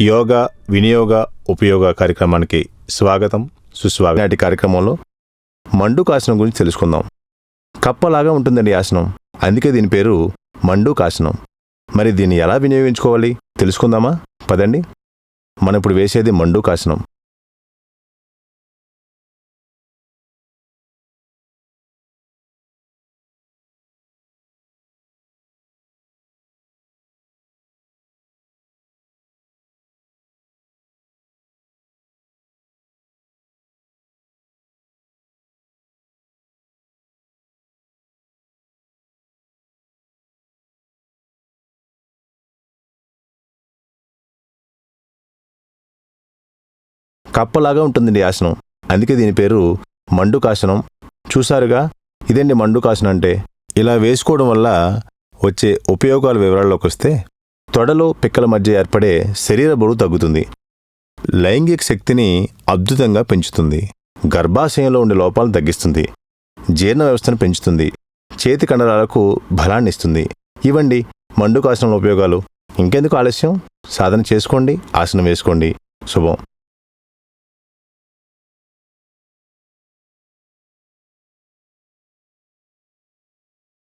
యోగా వినియోగ ఉపయోగ కార్యక్రమానికి స్వాగతం సుస్వాగతం. నాటి కార్యక్రమంలో మండుకాసనం గురించి తెలుసుకుందాం. కప్పలాగా ఉంటుందండి ఆసనం. అందుకే దీని పేరు మండుకాసనం మరి దీన్ని ఎలా వినియోగించుకోవాలి? తెలుసుకుందామా? పదండి. మనం ఇప్పుడు వేసేది మండుకాసనం కప్పలాగా ఉంటుందండి ఆసనం. అందుకే దీని పేరు మండుకాసనం. చూసారుగా ఇదండి మండుకాసనం అంటే? ఇలా వేసుకోవడం వల్ల వచ్చే ఉపయోగాల వివరాల్లోకి వస్తే తొడలో పిక్కల మధ్య ఏర్పడే శరీర బరువు తగ్గుతుంది. లైంగిక శక్తిని అద్భుతంగా పెంచుతుంది. గర్భాశయంలో ఉండే లోపాలను తగ్గిస్తుంది. జీర్ణ వ్యవస్థను పెంచుతుంది. చేతి కండరాలకు బలాన్ని ఇస్తుంది. ఇవ్వండి మండుకాసనం ఉపయోగాలు. ఇంకెందుకు ఆలస్యం? సాధన చేసుకోండి ఆసనం వేసుకోండి. శుభం.